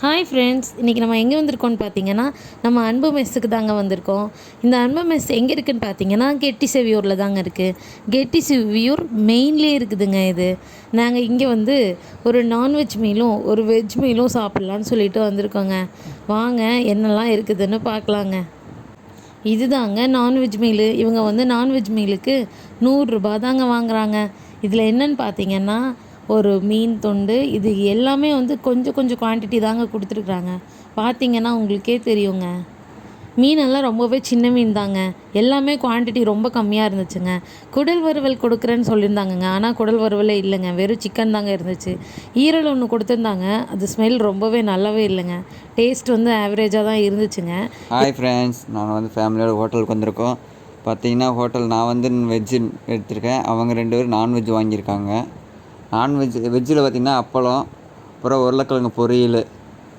Hi friends இன்றைக்கி நம்ம எங்கே வந்திருக்கோம்னு பார்த்தீங்கன்னா நம்ம அன்பு மெஸ்ஸுக்கு தாங்க வந்திருக்கோம். இந்த அன்பு மெஸ் எங்கே இருக்குதுன்னு பார்த்தீங்கன்னா கெட்டி செவியூரில் தாங்க இருக்குது கெட்டி செவியூர் மெயின்லேயே இருக்குதுங்க இது. நாங்கள் இங்கே வந்து ஒரு நான்வெஜ் மீலும் ஒரு வெஜ் மீலும் சாப்பிட்லான்னு சொல்லிட்டு வந்திருக்கோங்க. வாங்க என்னெல்லாம் இருக்குதுன்னு பார்க்கலாங்க இதுதாங்க நான்வெஜ் மீலு இவங்க வந்து நான்வெஜ் மீலுக்கு நூறுரூபா தாங்க வாங்குறாங்க. இதில் என்னன்னு பார்த்தீங்கன்னா ஒரு மீன் துண்டு இது எல்லாமே வந்து கொஞ்சம் கொஞ்சம் குவான்டிட்டி தாங்க கொடுத்துருக்குறாங்க. பார்த்தீங்கன்னா உங்களுக்கே தெரியுங்க. மீனெல்லாம் ரொம்பவே சின்ன மீன் தாங்க. எல்லாமே குவான்டிட்டி ரொம்ப கம்மியாக இருந்துச்சுங்க. குடல் வறுவல் கொடுக்குறேன்னு சொல்லியிருந்தாங்கங்க. ஆனால் குடல் வறுவலே இல்லைங்க. வெறும் சிக்கன் தாங்க இருந்துச்சு. ஈரல் ஒன்று கொடுத்துருந்தாங்க. அது ஸ்மெல் ரொம்பவே நல்லாவே இல்லைங்க. டேஸ்ட் வந்து ஆவரேஜாக தான் இருந்துச்சுங்க. ஹாய் ஃப்ரெண்ட்ஸ் நாங்கள் வந்து ஃபேமிலியோட ஹோட்டலுக்கு வந்திருக்கோம். பார்த்தீங்கன்னா ஹோட்டல் நான் வந்து வெஜ்ஜு எடுத்திருக்கேன். அவங்க ரெண்டு பேரும் நான்வெஜ் வாங்கியிருக்காங்க. நான்வெஜ் வெஜ்ஜில் பார்த்திங்கன்னா அப்பளம் அப்புறம் உருளைக்கிழங்கு பொரியல்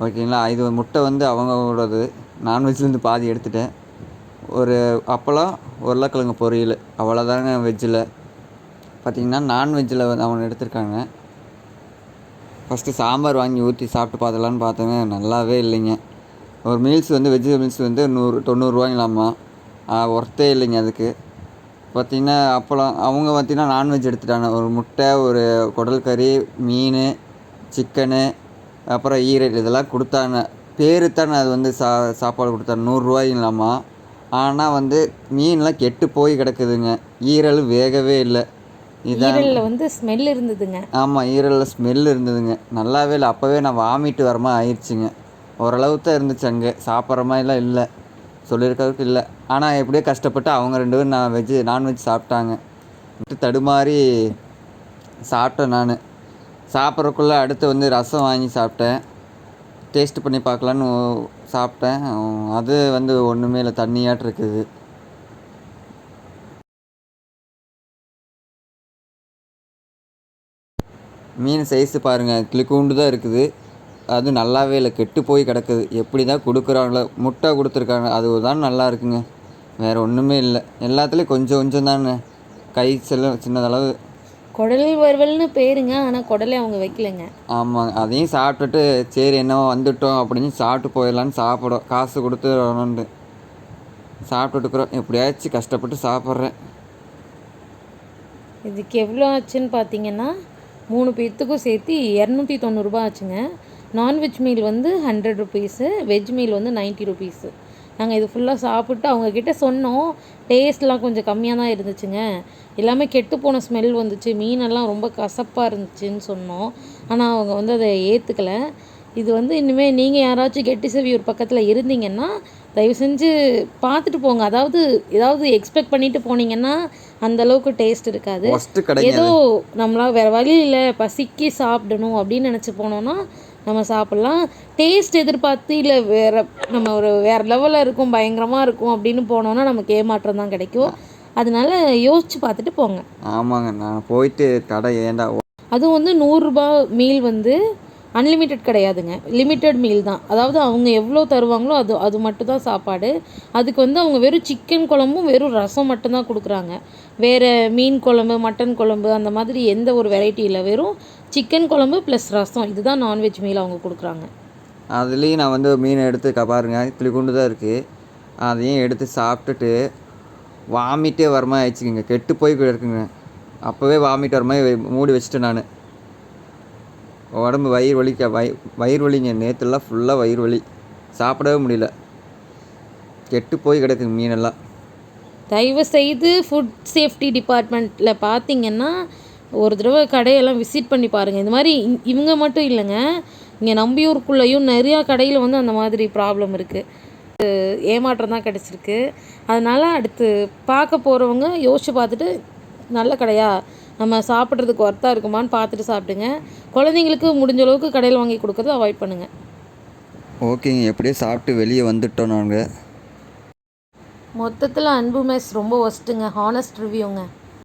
ஓகேங்களா? இது முட்டை வந்து அவங்களோடது. நான்வெஜ்லேருந்து பாதி எடுத்துட்டேன். ஒரு அப்பளம் உருளைக்கிழங்கு பொரியல் அவ்வளோதாங்க வெஜ்ஜில் பார்த்திங்கன்னா நான்வெஜ்ஜில் வந்து அவங்க எடுத்திருக்காங்க. ஃபஸ்ட்டு சாம்பார் வாங்கி ஊற்றி சாப்பிட்டு பார்த்தலான்னு பார்த்தேங்க. நல்லாவே இல்லைங்க. ஒரு மீல்ஸ் வந்து வெஜ் மீல்ஸ் வந்து நூறு தொண்ணூறுரூவாங்களாம்மா ஒர்த்தே இல்லைங்க அதுக்கு. பார்த்திங்கன்னா அப்பளம் அவங்க பார்த்திங்கன்னா நான்வெஜ் எடுத்துட்டாங்க. ஒரு முட்டை ஒரு குடல் கறி மீன் சிக்கனு அப்புறம் ஈரல் இதெல்லாம் கொடுத்தாங்க. பேரு தானே அது வந்து சா சாப்பாடு கொடுத்தாங்க. நூறுரூவாய்ங்களாம்மா ஆனால் வந்து மீன்லாம் கெட்டு போய் கிடக்குதுங்க. ஈரல் வேகவே இல்லை. இதான். ஈரலில் வந்து ஸ்மெல் இருந்ததுங்க. ஆமாம் ஈரலில் ஸ்மெல் இருந்ததுங்க. நல்லாவே இல்லை. அப்போவே நான் வாமிட்டு வர மாதிரி ஆயிடுச்சுங்க. ஓரளவு தான் இருந்துச்சு அங்கே. சாப்பிட்ற மாதிரிலாம் இல்லை. சொல்லியிருக்கிறதுக்கு இல்லை. ஆனால் எப்படியோ கஷ்டப்பட்டு அவங்க ரெண்டு பேரும் நான் வெஜ்ஜு நான்வெஜ் சாப்பிட்டாங்க. விட்டு தடுமாறி சாப்பிட்டேன் நான். சாப்பிட்றக்குள்ளே அடுத்து வந்து ரசம் வாங்கி சாப்பிட்டேன். டேஸ்ட் பண்ணி பார்க்கலான்னு சாப்பிட்டேன். அது வந்து ஒன்றுமே இல்லை தண்ணியாட்டு இருக்குது. மீன் சைஸு பாருங்கள் கிளிக்கூண்டு தான் இருக்குது. அது நல்லாவே இல்லை. கெட்டு போய் கிடக்குது. எப்படி தான் கொடுக்குறாங்களோ முட்டை கொடுத்துருக்காங்க. அது தான் நல்லா இருக்குங்க. வேறு ஒன்றுமே இல்லை. எல்லாத்துலேயும் கொஞ்சம் கொஞ்சம் தானே கை செல்ல சின்னதளவு. குடல் வறுவல்னு பேருங்க. ஆனால் குடலே அவங்க வைக்கலைங்க. ஆமாங்க. அதையும் சாப்பிட்டுட்டு சரி என்னவோ வந்துட்டோம் அப்படின்னு சாப்பிட்டு போயிடலான்னு சாப்பிடும் காசு கொடுத்து வரணுன்ட்டு சாப்பிட்டுட்டுக்குறோம் எப்படியாச்சும் கஷ்டப்பட்டு சாப்பிட்றேன். இதுக்கு எவ்வளோ ஆச்சுன்னு பார்த்தீங்கன்னா மூணு பேர்த்துக்கும் சேர்த்து இரநூத்தி தொண்ணூறுபா ஆச்சுங்க. நான்வெஜ் மீல் வந்து ஹண்ட்ரட் ருபீஸு வெஜ் மீல் வந்து நைன்ட்டி ருபீஸு நாங்கள் இது ஃபுல்லாக சாப்பிட்டு அவங்கக்கிட்ட சொன்னோம். டேஸ்ட்லாம் கொஞ்சம் கம்மியாக தான் இருந்துச்சுங்க. எல்லாமே கெட்டு போன ஸ்மெல் வந்துச்சு. மீனெல்லாம் ரொம்ப கசப்பாக இருந்துச்சுன்னு சொன்னோம். ஆனால் அவங்க வந்து அதை ஏற்றுக்கலை இது வந்து இனிமேல் நீங்கள் யாராச்சும் கெட்டி செவியூர் பக்கத்தில் இருந்தீங்கன்னா தயவு செஞ்சு பார்த்துட்டு போங்க. அதாவது ஏதாவது எக்ஸ்பெக்ட் பண்ணிட்டு போனீங்கன்னா அந்த அளவுக்கு டேஸ்ட் இருக்காது. ஏதோ நம்மளால் வேறு வழி இல்லை பசிக்கு சாப்பிடணும் அப்படின்னு நினச்சி போனோன்னா நம்ம சாப்பிட்லாம். டேஸ்ட் எதிர்பார்த்து இல்லை வேறு நம்ம ஒரு வேறு லெவலில் இருக்கும் பயங்கரமாக இருக்கும் அப்படின்னு போனோன்னா நமக்கு ஏமாற்றம் தான் கிடைக்கும். அதனால யோசிச்சு பார்த்துட்டு போங்க. ஆமாங்க நான் போயிட்டு கடை ஏண்டா? அதுவும் வந்து நூறுரூபா மீல் வந்து அன்லிமிட்டெட் கிடையாதுங்க. லிமிட்டெட் மீல் தான். அதாவது அவங்க எவ்வளோ தருவாங்களோ அது அது மட்டும் தான் சாப்பாடு. அதுக்கு வந்து அவங்க வெறும் சிக்கன் குழம்பும் வெறும் ரசம் மட்டும்தான் கொடுக்குறாங்க. வேறு மீன் குழம்பு மட்டன் குழம்பு அந்த மாதிரி எந்த ஒரு வெரைட்டி இல்லை. வெறும் சிக்கன் குழம்பு ப்ளஸ் ரசம். இதுதான் நான்வெஜ் மீல் அவங்க கொடுக்குறாங்க. அதுலேயும் நான் வந்து மீன் எடுத்து க பாருங்க. துளிக்குண்டு தான் இருக்குது அதையும் எடுத்து சாப்பிட்டுட்டு வாமிட்டே வர மாதிரி ஆயிடுச்சுங்க. கெட்டு போய் இருக்குங்க அப்போவே வாமிட் வர மாதிரி மூடி வச்சுட்டேன் நான். உடம்பு வயிறு வலிக்க வய வயிறு வலிங்க. நேற்றுலாம் ஃபுல்லாக வயிறு வலி. சாப்பிடவே முடியல. கெட்டு போய் கிடக்கு மீனெல்லாம். தயவு செய்து ஃபுட் சேஃப்டி டிபார்ட்மெண்ட்டில் பார்த்தீங்கன்னா ஒரு தடவை கடையெல்லாம் விசிட் பண்ணி பாருங்கள் இந்த மாதிரி இவங்க மட்டும் இல்லைங்க. இங்கே நம்பியூருக்குள்ளேயும் நிறையா கடையில் வந்து அந்த மாதிரி ப்ராப்ளம் இருக்குது ஏமாற்றம் தான் கிடச்சிருக்கு. அதனால் அடுத்து பார்க்க போகிறவங்க யோசிச்சு பார்த்துட்டு நல்ல கடையாக நம்ம சாப்பிட்றதுக்கு ஒர்த்தாக இருக்குமான்னு பார்த்துட்டு சாப்பிடுங்க. குழந்தைங்களுக்கு முடிஞ்ச அளவுக்கு கடையில் வாங்கி கொடுக்கறத அவாய்ட் பண்ணுங்கள் ஓகேங்க எப்படியோ சாப்பிட்டு வெளியே வந்துட்டோம் நாங்கள் மொத்தத்தில் அன்பு மெஸ் ரொம்ப ஒஸ்ட்டுங்க ஹானஸ்ட் ரிவ்யூங்க